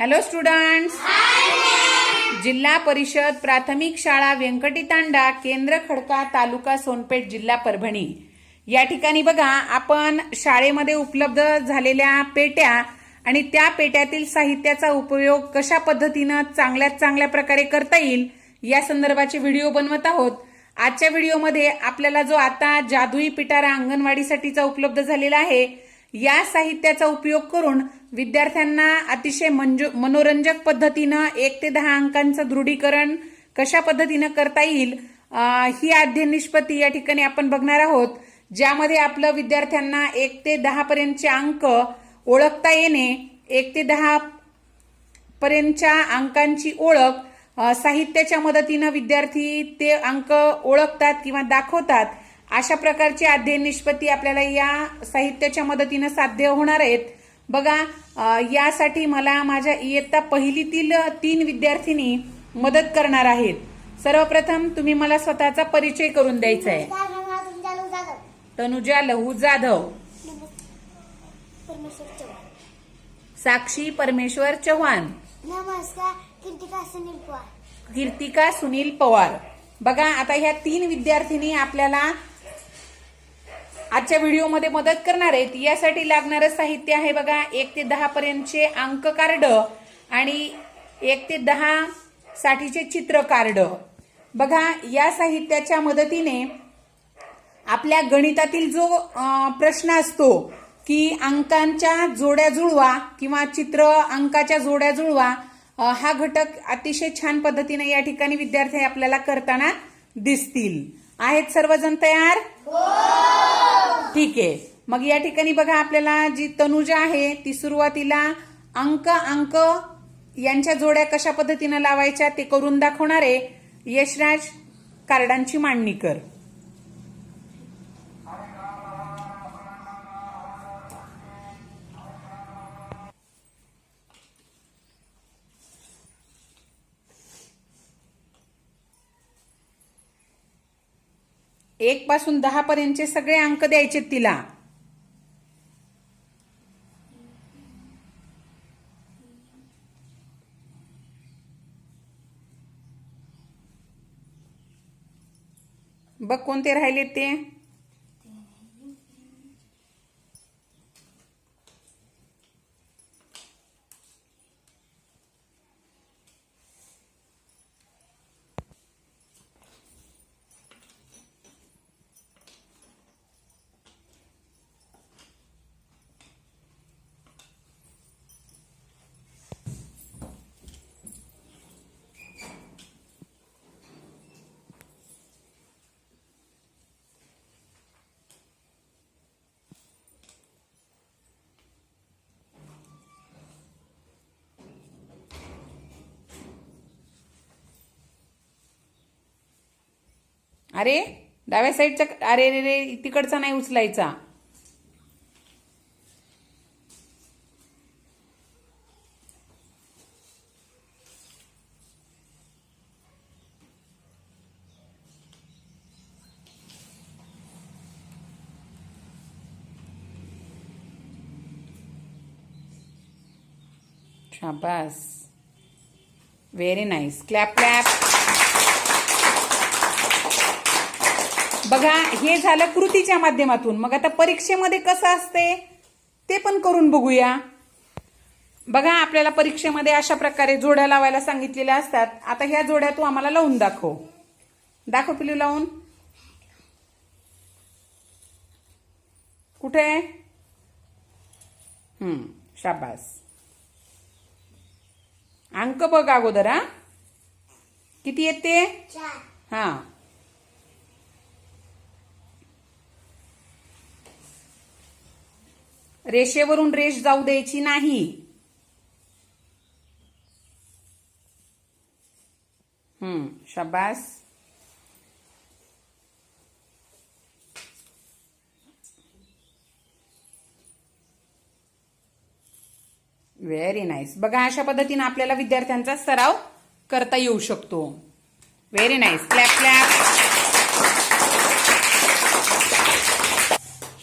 Hello students जिल्हा परिषद प्राथमिक शाळा व्यंकटी तांडा केंद्र खडका तालुका सोनपेठ जिल्हा परभणी. या ठिकाणी बघा आपण शाळेमध्ये उपलब्ध झालेल्या पेट्या आणि त्या पेट्यातील साहित्याचा उपयोग कशा पद्धतीनं चांगल्यात चांगल्या प्रकारे करता येईल या संदर्भाचे व्हिडिओ बनवत आहोत. आजच्या व्हिडिओमध्ये आपल्याला जो आता जादुई पिटारा अंगणवाडीसाठीचा उपलब्ध झालेला आहे या साहित्याचा उपयोग करून विद्यार्थ्यांना अतिशय मंजू मनोरंजक पद्धतीनं एक ते दहा अंकांचं दृढीकरण कशा पद्धतीनं करता येईल ही अध्ययन निष्पत्ती या ठिकाणी आपण बघणार आहोत ज्यामध्ये आपलं विद्यार्थ्यांना एक ते दहा पर्यंतचे अंक ओळखता येणे एक ते दहा पर्यंतच्या अंकांची ओळख साहित्याच्या मदतीनं विद्यार्थी ते अंक ओळखतात किंवा दाखवतात अशा प्रकारची अध्ययन निष्पत्ती आपल्याला या साहित्याच्या मदतीनं साध्य होणार आहेत. बघा यासाठी मला माझ्या इयत्ता पहिलीतील तीन विद्यार्थिनी मदत करणार आहेत. सर्वप्रथम तुम्ही मला स्वतःचा परिचय करून द्यायचा आहे. तनुजा लहू जाधव. साक्षी परमेश्वर चव्हाण. नमस्कार कीर्तिका सुनील पवार कीर्तिका सुनील पवार. बघा आता ह्या तीन विद्यार्थिनी आपल्याला आजच्या व्हिडिओमध्ये मदत करणार आहेत. यासाठी लागणारं साहित्य आहे बघा एक ते दहा पर्यंतचे अंक कार्ड आणि एक ते दहा साठीचे चित्र कार्ड. बघा या साहित्याच्या मदतीने आपल्या गणितातील जो प्रश्न असतो की अंकांच्या जोड्या जुळवा किंवा चित्र अंकाच्या जोड्या जुळवा हा घटक अतिशय छान पद्धतीने या ठिकाणी विद्यार्थी आपल्याला करताना दिसतील. आहेत सर्वजण तयार? हो! ठीक आहे. मग या ठिकाणी बघा आपल्याला जी तनुजा आहे ती सुरुवातीला अंक अंक यांच्या जोड्या कशा पद्धतीनं लावायच्या ते करून दाखवणार आहे. यशराज कार्डांची मांडणी कर. एक पासून दहा पर्यंतचे सगळे अंक द्यायचे तिला. बघ कोणते राहिले ते. अरे डाव्या साईडचा अरे रे रे तिकडचा नाही उचलायचा. शाबास. व्हेरी नाईस क्लॅप क्लॅप बघा हे झालं कृतीच्या माध्यमातून. मग आता परीक्षेमध्ये कसं असते ते पण करून बघूया. बघा आपल्याला परीक्षेमध्ये अशा प्रकारे जोड्या लावायला सांगितलेल्या असतात. आता ह्या जोड्या तू आम्हाला लावून दाखव. दाखव पिलू लावून. कुठे? हम्म शाबास. अंक बघ अगोदर हा. किती येते हा. रेषेवरून रेष जाऊ द्यायची नाही. हम्म शाबास. व्हेरी नाईस बघा अशा पद्धतीने आपल्याला विद्यार्थ्यांचा सराव करता येऊ शकतो. व्हेरी नाईस क्लॅप क्लॅप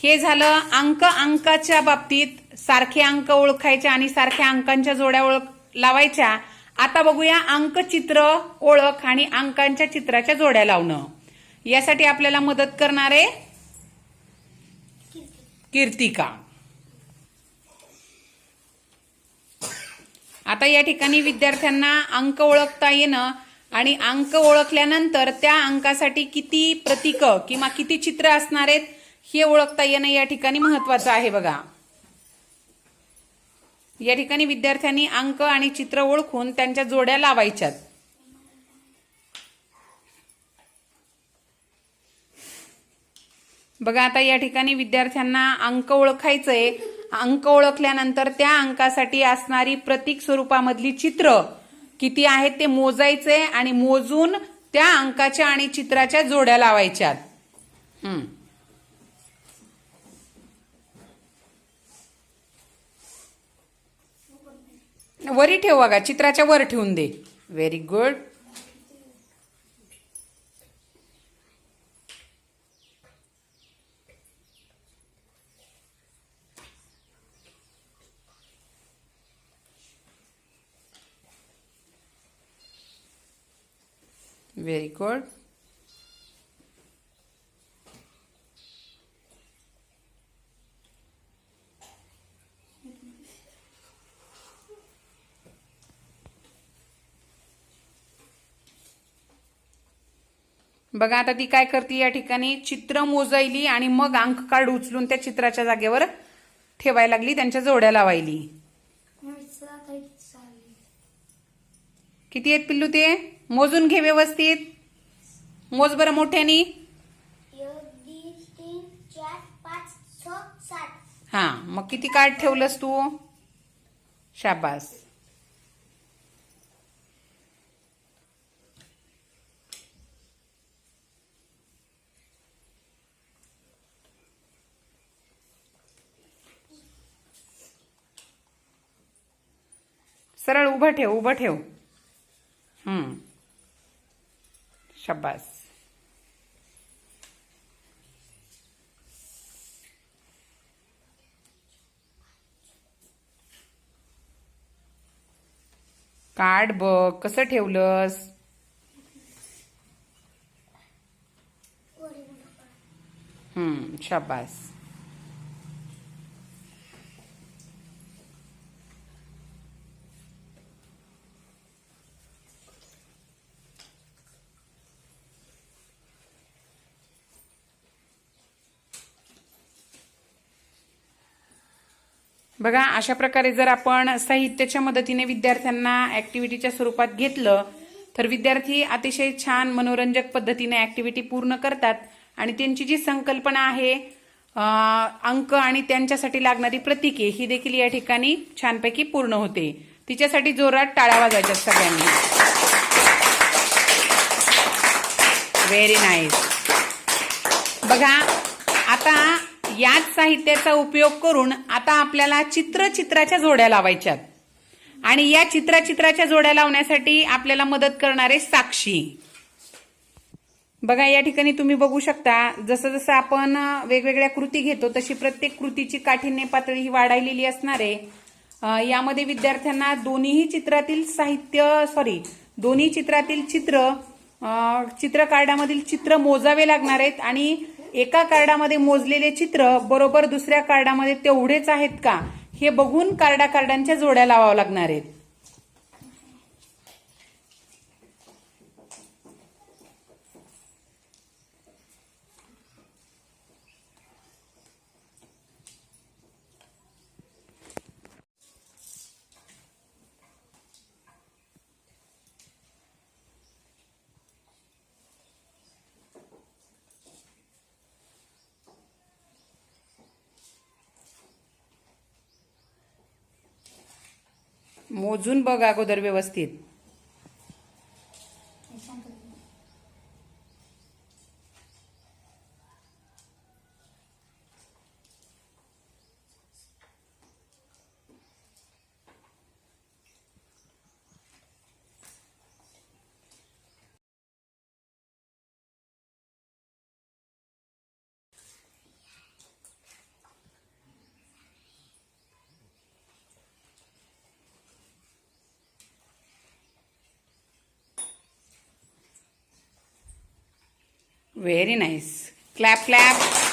हे झालं अंक अंकाच्या बाबतीत सारखे अंक ओळखायचे आणि सारख्या अंकांच्या जोड्या ओळख लावायच्या. आता बघूया अंक चित्र ओळख आणि अंकांच्या चित्राच्या जोड्या लावणं. यासाठी आपल्याला मदत करणारे कीर्तिका. आता या ठिकाणी विद्यार्थ्यांना अंक ओळखता येणं आणि अंक ओळखल्यानंतर त्या अंकासाठी किती प्रतीक किंवा किती चित्र असणार आहेत हे ओळखता येणं या ठिकाणी महत्वाचं आहे बघा. या ठिकाणी विद्यार्थ्यांनी अंक आणि चित्र ओळखून त्यांच्या जोड्या लावायच्यात. बघा आता या ठिकाणी विद्यार्थ्यांना अंक ओळखायचंय. अंक ओळखल्यानंतर त्या अंकासाठी असणारी प्रतीक स्वरूपामधली चित्र किती आहेत ते मोजायचे आणि मोजून त्या अंकाच्या आणि चित्राच्या जोड्या लावायच्यात. वरी ठेव बघा चित्राच्या वर ठेवून दे. व्हेरी गुड व्हेरी गुड बघा आता ती काय करते या ठिकाणी चित्र मोजायली आणि मग अंक कार्ड उचलून त्या चित्राच्या जागेवर ठेवायला लागली त्यांच्या जोड्या लावायली. किती आहेत पिल्लू ते? मोजून घे व्यवस्थित. मोज बरं मोठ्यानी. हा मग किती कार्ड ठेवलंस तू? शाबास. सरळ उभं ठेव उभं ठेव. शब्बास काढ कार्ड बघ कसं ठेवलंस? हम्म बघा अशा प्रकारे जर आपण साहित्याच्या मदतीने विद्यार्थ्यांना ऍक्टिव्हिटीच्या स्वरूपात घेतलं तर विद्यार्थी अतिशय छान मनोरंजक पद्धतीने ऍक्टिव्हिटी पूर्ण करतात आणि त्यांची जी संकल्पना आहे अंक आणि त्यांच्यासाठी लागणारी प्रतीके ही देखील या ठिकाणी छानपैकी पूर्ण होते. तिच्यासाठी जोरात टाळ्या वाजायच्या सगळ्यांनी. व्हेरी नाईस बघा आता याच साहित्याचा उपयोग करून आता आपल्याला चित्रचित्राच्या जोड्या लावायच्यात. आणि या चित्रचित्राच्या जोड्या लावण्यासाठी आपल्याला मदत करणारे साक्षी. बघा या ठिकाणी तुम्ही बघू शकता जसं जसं आपण वेगवेगळ्या कृती घेतो तशी प्रत्येक कृतीची काठिण्य पातळी ही वाढायलेली असणार आहे. यामध्ये विद्यार्थ्यांना दोन्हीही चित्रातील साहित्य सॉरी दोन्ही चित्रातील चित्र चित्र कार्डामधील चित्र मोजावे लागणार आहेत आणि एका कार्डामध्ये मोजलेले चित्र बरोबर दुसऱ्या कार्डामध्ये तेवढेच आहेत का? हे बघून कार्डा कार्डांच्या जोड्या लावाव्या लागणार आहेत. मोजून बघ अगोदर व्यवस्थित. Very nice clap clap